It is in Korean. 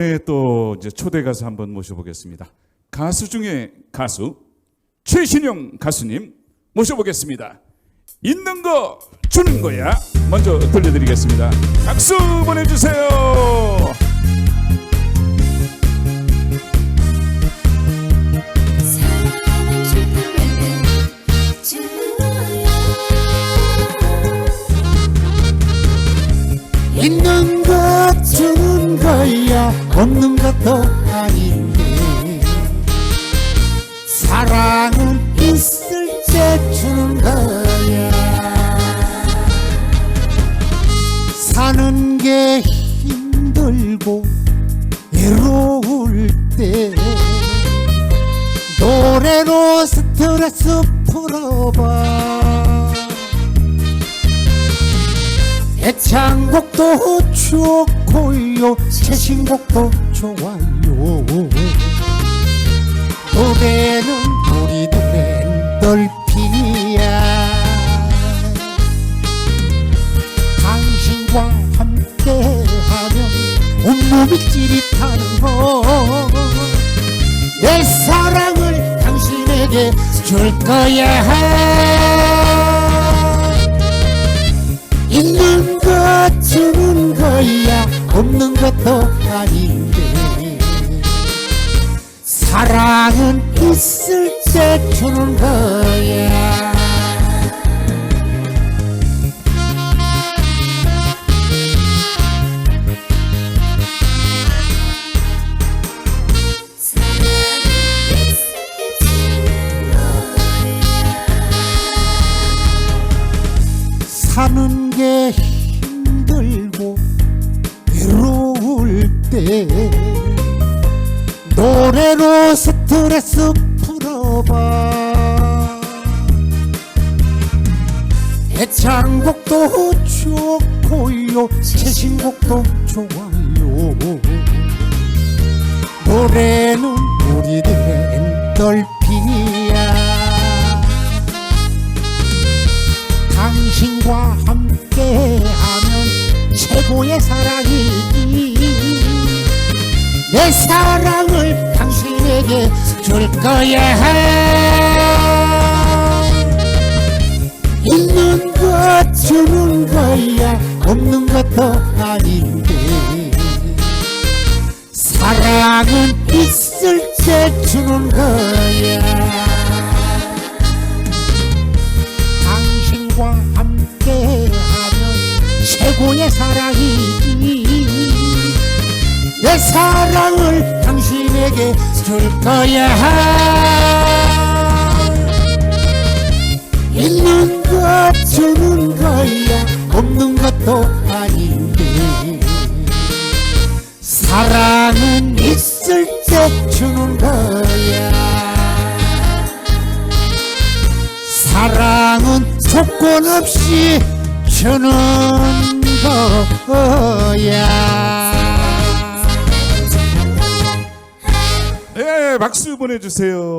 네, 또 이제 초대 가수 한번 모셔보겠습니다. 가수 중에 가수 최신영 가수님 모셔보겠습니다. 있는 거 주는 거야. 먼저 들려드리겠습니다. 박수 보내주세요. 있는 것 주는 거야 없는 것도 아닌데 사랑은 있을 때 주는 거야. 사는 게 힘들고 외로울 때 노래로 스트레스 풀어봐 애창곡도 좋고요. 최신곡도 좋아요. 노래는 우리들의 엔돌핀이야. 당신과 함께하면 온몸이 찌릿하는 거내 사랑을 당신에게 줄 거야 있는 것 주는 거야. 없는 것도 아닌데. 사랑은 있을 때 주는 거야 사는 게 힘들고 외로울 때 노래로 스트레스 풀어봐. 애창곡도 좋고요 최신곡도 좋아요. 노래는 우리들의 엔돌핀이 최고의 사랑이기 내 사랑을 당신에게 줄 거야. 있는 것 주는 거야. 없는 것도 아닌데. 사랑은 있을 때 주는 거야 최고의 사랑이기 내 사랑을 당신에게 줄 거야. 있는 것 주는 거야. 없는 것도 아닌데. 사랑은 있을 때 주는 거야. 사랑은 조건 없이 주는 거야. 네, 박수 보내주세요.